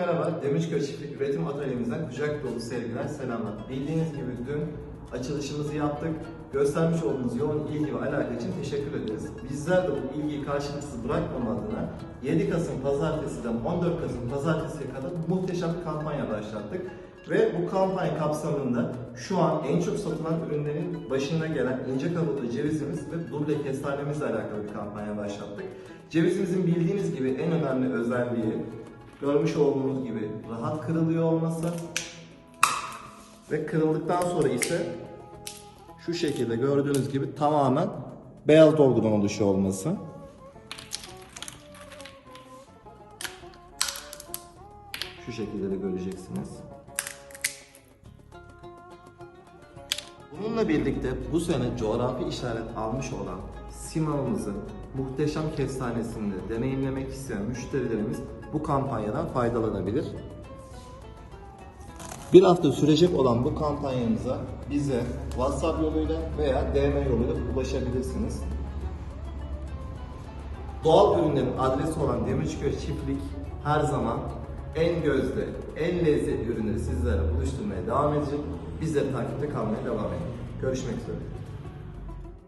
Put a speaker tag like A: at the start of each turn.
A: merhaba. Demirçköy Çiftlik Üretim Atölyemizden kucak dolu sevgiler, selamlar. Bildiğiniz gibi dün açılışımızı yaptık. Göstermiş olduğunuz yoğun ilgi ve alaka için teşekkür ederiz. Bizler de bu ilgiyi karşılıksız bırakmam adına 7 Kasım Pazartesi'den 14 Kasım Pazartesi'ye kadar muhteşem bir kampanya başlattık. Ve bu kampanya kapsamında şu an en çok satılan ürünlerin başına gelen ince kabuklu cevizimiz ve duble kestanemizle alakalı bir kampanya başlattık. Cevizimizin bildiğiniz gibi en önemli özelliği görmüş olduğunuz gibi rahat kırılıyor olması ve kırıldıktan sonra ise şu şekilde gördüğünüz gibi tamamen beyaz dolgudan oluşuyor olması. Şu şekilde de göreceksiniz. Bununla birlikte bu sene coğrafi işaret almış olan Simav'ımızın muhteşem kestanesini de deneyimlemek isteyen müşterilerimiz bu kampanyadan faydalanabilir. Bir hafta sürecek olan bu kampanyamıza bize WhatsApp yoluyla veya DM yoluyla ulaşabilirsiniz. Doğal ürünlerin adresi olan Demirçköy Çiftlik her zaman en gözde, en lezzetli ürünleri sizlere buluşturmaya devam edecek. Bizleri takipte kalmaya devam edin. Görüşmek üzere.